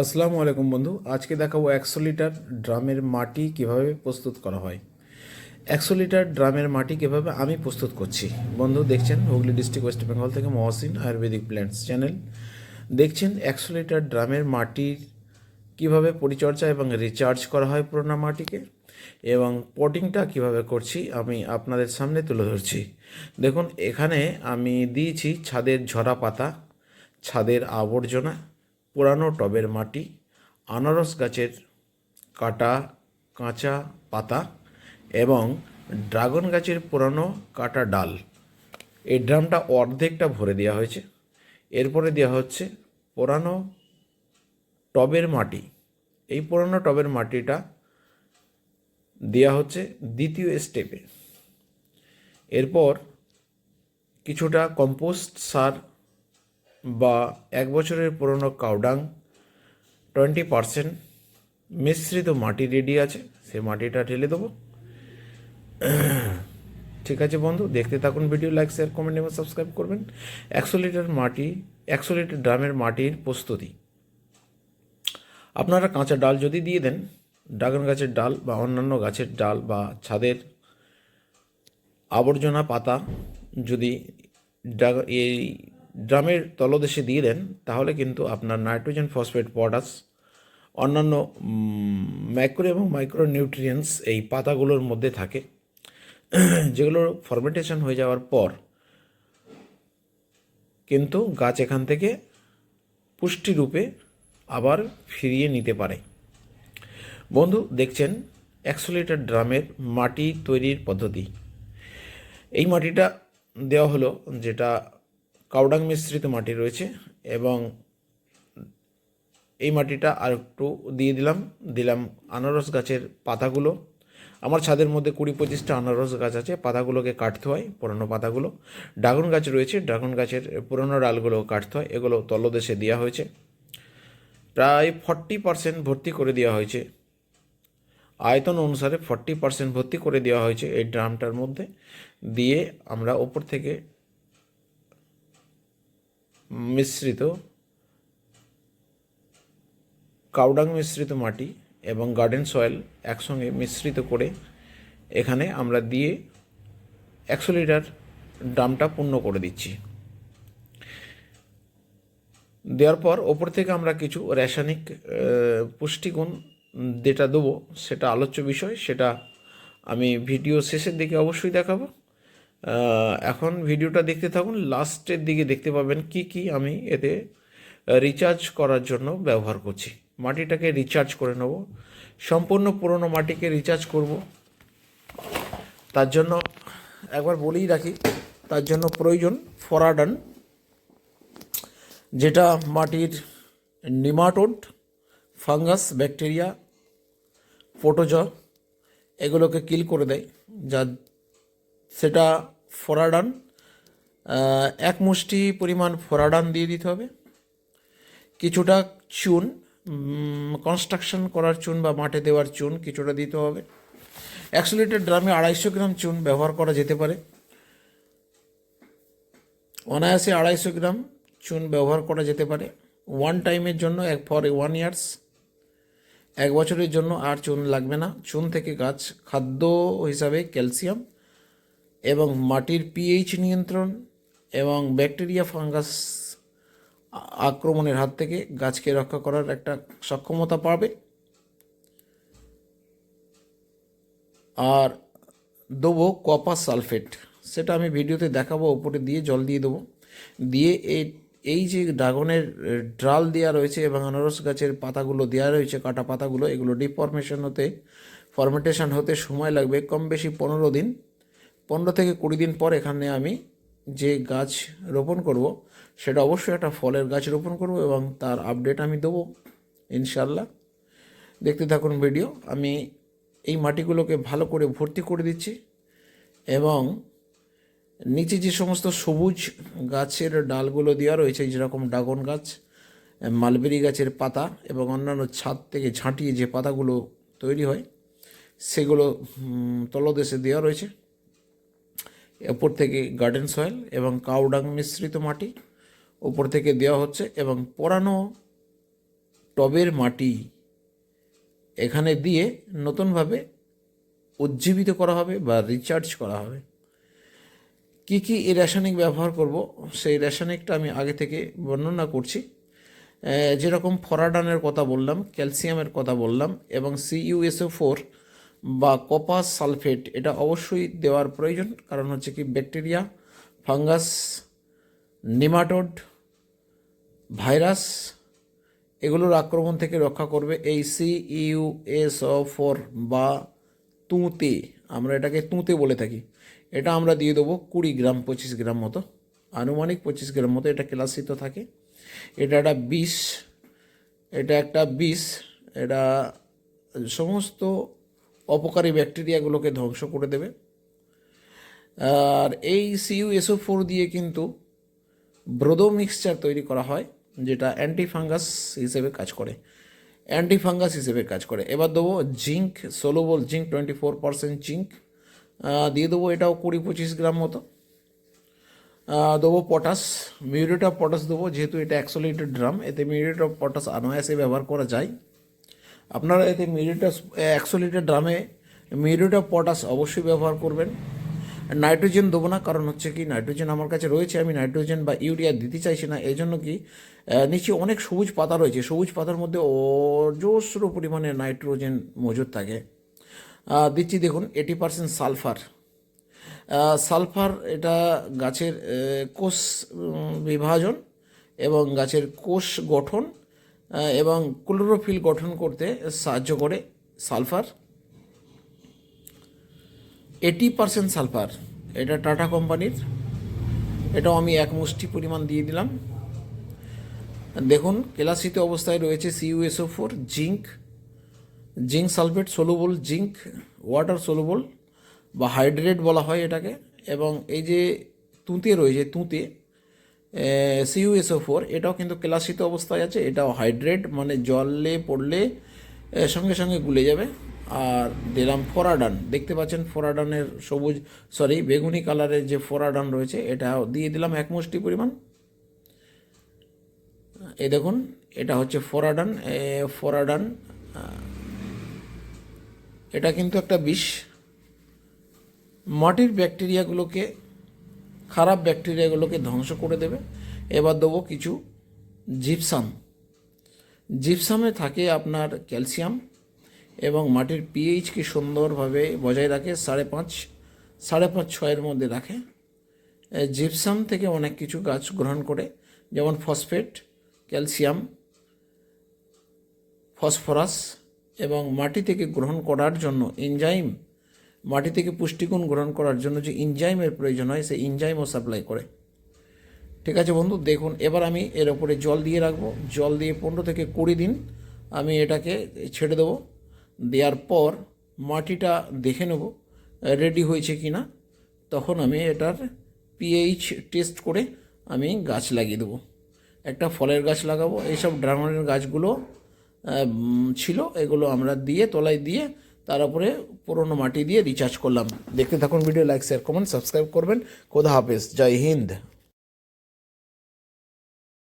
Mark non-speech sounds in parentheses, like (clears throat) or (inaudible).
আসসালামু আলাইকুম বন্ধু। আজকে দেখাবো একশো লিটার ড্রামের মাটি কীভাবে প্রস্তুত করা হয়। একশো লিটার ড্রামের মাটি কীভাবে আমি প্রস্তুত করছি। বন্ধু, দেখছেন হুগলি ডিস্ট্রিক্ট ওয়েস্ট বেঙ্গল থেকে মহসিন আয়ুর্বেদিক প্ল্যান্টস চ্যানেল। দেখছেন একশো লিটার ড্রামের মাটির কীভাবে পরিচর্যা এবং রিচার্জ করা হয় পুরোনো মাটিকে এবং পটিংটা কীভাবে করছি আমি আপনাদের সামনে তুলে ধরছি। দেখুন, এখানে আমি দিয়েছি ছাদের ঝরা পাতা, ছাদের আবর্জনা পুরানো টবের মাটি, আনারস গাছের কাটা কাঁচা পাতা এবং ড্রাগন গাছের পুরানো কাটা ডাল। এই ড্রামটা অর্ধেকটা ভরে দেওয়া হয়েছে। এরপরে দেওয়া হচ্ছে পুরানো টবের মাটি। এই পুরানো টবের মাটিটা দেওয়া হচ্ছে দ্বিতীয় স্টেপে। এরপর কিছুটা কম্পোস্ট সার বা এক বছরের পুরনো কাউডাং টোয়েন্টি পারসেন্ট মিশ্রিত মাটি রেডি আছে, সে মাটিটা ঢেলে দেবো। (clears throat) ঠিক আছে বন্ধু, দেখতে থাকুন ভিডিও লাইক শেয়ার কমেন্ট এবং সাবস্ক্রাইব করবেন। একশো লিটার মাটি, একশো লিটার ড্রামের মাটির প্রস্তুতি। আপনারা কাঁচা ডাল যদি দিয়ে দেন ড্রাগন গাছের ডাল বা অন্যান্য গাছের ডাল বা ছাদের আবর্জনা পাতা যদি এই ড্রামের তলদেশে দিয়ে দেন, তাহলে কিন্তু আপনার নাইট্রোজেন ফসফেট পটাশ, অন্যান্য ম্যাক্রো এবং মাইক্রো নিউট্রিয়েন্টস এই পাতাগুলোর মধ্যে থাকে। যেগুলো ফরমেন্টেশন হয়ে যাওয়ার পর কিন্তু গাছ এখান থেকে পুষ্টিরূপে আবার ফিরিয়ে নিতে পারে। বন্ধু, দেখছেন একশো লিটার ড্রামের মাটি তৈরির পদ্ধতি। এই মাটিটা দেওয়া হলো যেটা কাউডাং মিশ্রিত মাটি রয়েছে এবং এই মাটিটা আর একটু দিয়ে দিলাম দিলাম আনারস গাছের পাতাগুলো। আমার ছাদের মধ্যে কুড়ি পঁচিশটা আনারস গাছ আছে, পাতাগুলোকে কাটতে হয়, পুরনো পাতাগুলো। ড্রাগন গাছ রয়েছে, ড্রাগন গাছের পুরনো ডালগুলো কাটতে হয়, এগুলো তলদেশে দেওয়া হয়েছে। প্রায় ফর্টি পার্সেন্ট ভর্তি করে দেওয়া হয়েছে। আয়তন অনুসারে ফর্টি পার্সেন্ট ভর্তি করে দেওয়া হয়েছে এই ড্রামটার মধ্যে। দিয়ে আমরা ওপর থেকে মিশ্রিত, কাউডাং মিশ্রিত মাটি এবং গার্ডেন সয়েল একসঙ্গে মিশ্রিত করে এখানে আমরা দিয়ে একশো লিটার ড্রামটা পূর্ণ করে দিচ্ছি। দেওয়ার পর ওপর থেকে আমরা কিছু রাসায়নিক পুষ্টিগুণ যেটা দেবো সেটা আলোচ্য বিষয়, সেটা আমি ভিডিও শেষের দিকে অবশ্যই দেখাবো। এখন ভিডিওটা দেখতে থাকুন। লাস্টের দিকে দেখতে পাবেন কি কি আমি এতে রিচার্জ করার জন্য ব্যবহার করছি। মাটিটাকে রিচার্জ করে নেব। সম্পূর্ণ পুরনো মাটিকে রিচার্জ করব। তার জন্য একবার বলেই রাখি, তার জন্য প্রয়োজন ফরাডান, যেটা মাটির নিমাটোড, ফাঙ্গাস, ব্যাকটেরিয়া ফোটোজ এগুলোকে কিল করে দেয় যা সেটা ফোরাডান এক মুষ্টি পরিমাণ ফোরাডান দিয়ে দিতে হবে। কিছুটা চুন কনস্ট্রাকশন করার চুন বা মাঠে দেওয়ার চুন কিছুটা দিতে হবে। একশো লিটার ড্রামে আড়াইশো গ্রাম চুন ব্যবহার করা যেতে পারে। অনায়াসে আড়াইশো গ্রাম চুন ব্যবহার করা যেতে পারে। ওয়ান টাইমের জন্য, এক ফর ওয়ান ইয়ার্স এক বছরের জন্য আর চুন লাগবে না। চুন থেকে গাছ, খাদ্য হিসাবে ক্যালসিয়াম। এবং মাটির পিএইচ নিয়ন্ত্রণ এবং ব্যাকটেরিয়া, ফাঙ্গাস আক্রমণের হাত থেকে গাছকে রক্ষা করার একটা সক্ষমতা পাবে। আর দেবো কপার সালফেট, সেটা আমি ভিডিওতে দেখাবো ওপরে দিয়ে জল দিয়ে দেবো। দিয়ে এই এই যে ড্রাগনের ডাল দেওয়া রয়েছে এবং আনারস গাছের পাতাগুলো দেওয়া রয়েছে, কাটা পাতাগুলো, এগুলো ডিফরমেশন হতে ফরমেন্টেশন হতে সময় লাগবে কম বেশি পনেরো দিন। পনেরো থেকে কুড়ি দিন পর এখানে আমি যে গাছ রোপণ করব, সেটা অবশ্যই একটা ফলের গাছ রোপণ করব এবং তার আপডেট আমি দেবো ইনশাল্লাহ দেখতে থাকুন ভিডিও আমি এই মাটিগুলোকে ভালো করে ভর্তি করে দিচ্ছি এবং নিচে যে সমস্ত সবুজ গাছের ডালগুলো দেওয়া রয়েছে, যেরকম ড্রাগন গাছ, মালবেরি গাছের পাতা এবং অন্যান্য ছাদ থেকে ঝাঁটিয়ে যে পাতাগুলো তৈরি হয়, সেগুলো তলদেশে দেওয়া রয়েছে। ওপর থেকে গার্ডেন সয়েল এবং কাউডাং মিশ্রিত মাটি, ওপর থেকে দেওয়া হচ্ছে এবং পোড়ানো টবের মাটি। এখানে দিয়ে নতুনভাবে উজ্জীবিত করা হবে বা রিচার্জ করা হবে। কি কি এই রাসায়নিক ব্যবহার করব, সেই রাসায়নিকটা আমি আগে থেকে বর্ণনা করছি। যেরকম ফরাডানের কথা বললাম, ক্যালসিয়ামের কথা বললাম এবং সিইউএসও ফোর বা কপাস সালফেট এটা অবশ্যই দেওয়ার প্রয়োজন। কারণ হচ্ছে কি ব্যাকটেরিয়া ফাঙ্গাস নিমাটোড ভাইরাস এগুলোর আক্রমণ থেকে রক্ষা করবে এই সি ইউ সিইউএস ফোর বা তুঁতে। আমরা এটাকে তুঁতে বলে থাকি। এটা আমরা দিয়ে দেবো কুড়ি গ্রাম, পঁচিশ গ্রাম মতো। আনুমানিক পঁচিশ গ্রাম মতো এটা ক্লাসিত থাকে। এটা একটা বিষ। এটা একটা বিষ। এটা সমস্ত অপকারী ব্যাকটেরিয়াগুলোকে ধ্বংস করে দেবে। আর এই সিইউএসও ফোর দিয়ে কিন্তু ব্রোদো মিক্সচার তৈরি করা হয়, যেটা অ্যান্টি ফাঙ্গাস হিসেবে কাজ করে। অ্যান্টি ফাঙ্গাস হিসেবে কাজ করে। এবার দেবো zinc soluble zinc twenty four percent zinc দিয়ে দেবো এটাও কুড়ি পঁচিশ গ্রাম মতো। দেবো পটাশ। মিউরেট অফ পটাশ দেবো, যেহেতু এটা একশো লিটার ড্রাম, এতে মিউরেট অফ পটাশ আনায়াসে ব্যবহার করা যায়। আপনারা এতে মিউরেট একশো লিটার ড্রামে মিউরেট পটাশ অবশ্যই ব্যবহার করবেন। নাইট্রোজেন দেবো না, কারণ হচ্ছে কি, নাইট্রোজেন আমার কাছে রয়েছে, আমি নাইট্রোজেন বা ইউরিয়া দিতে চাইছি না এই জন্য কি নিচে অনেক সবুজ পাতা রয়েছে, সবুজ পাতার মধ্যে অজস্র পরিমাণে নাইট্রোজেন মজুদ থাকে। দিচ্ছি দেখুন এইটি পার্সেন্ট সালফার। সালফার এটা গাছের কোষ বিভাজন এবং গাছের কোষ গঠন এবং ক্লোরোফিল গঠন করতে সাহায্য করে সালফার। এইটি পার্সেন্ট সালফার, এটা টাটা কোম্পানির। এটাও আমি এক মুষ্টি পরিমাণ দিয়ে দিলাম। দেখুন, কেলাসিত অবস্থায় রয়েছে CUSO four zinc. Zinc sulphate soluble zinc water soluble বা হাইড্রেট বলা হয় এটাকে। এবং এই যে তুঁতে রয়েছে, তুঁতে সিইউএসও ফোর এটাও কিন্তু ক্লাসিত অবস্থায় আছে এটাও হাইড্রেট মানে জলে পড়লে এ, সঙ্গে সঙ্গে গুলে যাবে। আর দিলাম ফোরাডান দেখতে পাচ্ছেন ফোরাডানের সবুজ সরি বেগুনি কালারের যে ফোরাডান রয়েছে এটাও দিয়ে দিলাম এক মুষ্টি পরিমাণ। এই দেখুন এটা হচ্ছে ফোরাডান এ, ফোরাডান এটা কিন্তু একটা বিষ। মাটির ব্যাকটেরিয়াগুলোকে খারাপ ব্যাকটেরিয়াগুলোকে ধ্বংস করে দেবে। এবার দেবো কিছু জিপসাম। জিপসামে থাকে আপনার ক্যালসিয়াম এবং মাটির পিএইচকে সুন্দরভাবে বজায় রাখে, সাড়ে পাঁচ সাড়ে পাঁচ ছয়ের মধ্যে রাখে। জিপসাম থেকে অনেক কিছু গাছ গ্রহণ করে, যেমন ফসফেট, ক্যালসিয়াম, ফসফরাস এবং মাটি থেকে গ্রহণ করার জন্য এনজাইম মাটি থেকে পুষ্টিগুণ গ্রহণ করার জন্য যে ইনজাইমের প্রয়োজন হয় সেই ইনজাইমও সাপ্লাই করে। ঠিক আছে বন্ধু, দেখুন, এবার আমি এর ওপরে জল দিয়ে রাখব। জল দিয়ে পনেরো থেকে কুড়ি দিন আমি এটাকে ছেড়ে দেবো। দেওয়ার পর মাটিটা দেখে নেব রেডি হয়েছে কি না তখন আমি এটার পিএইচ টেস্ট করে আমি গাছ লাগিয়ে দেবো। একটা ফলের গাছ লাগাবো। এইসব ড্রাগনের গাছগুলো ছিল, এগুলো আমরা দিয়ে, তলায় দিয়ে তার উপরে পুরনো মাটি দিয়ে রিচার্জ করলাম। দেখতে থাকুন video like share comment subscribe করবেন। খোদা হাফেজ। জয় হিন্দ।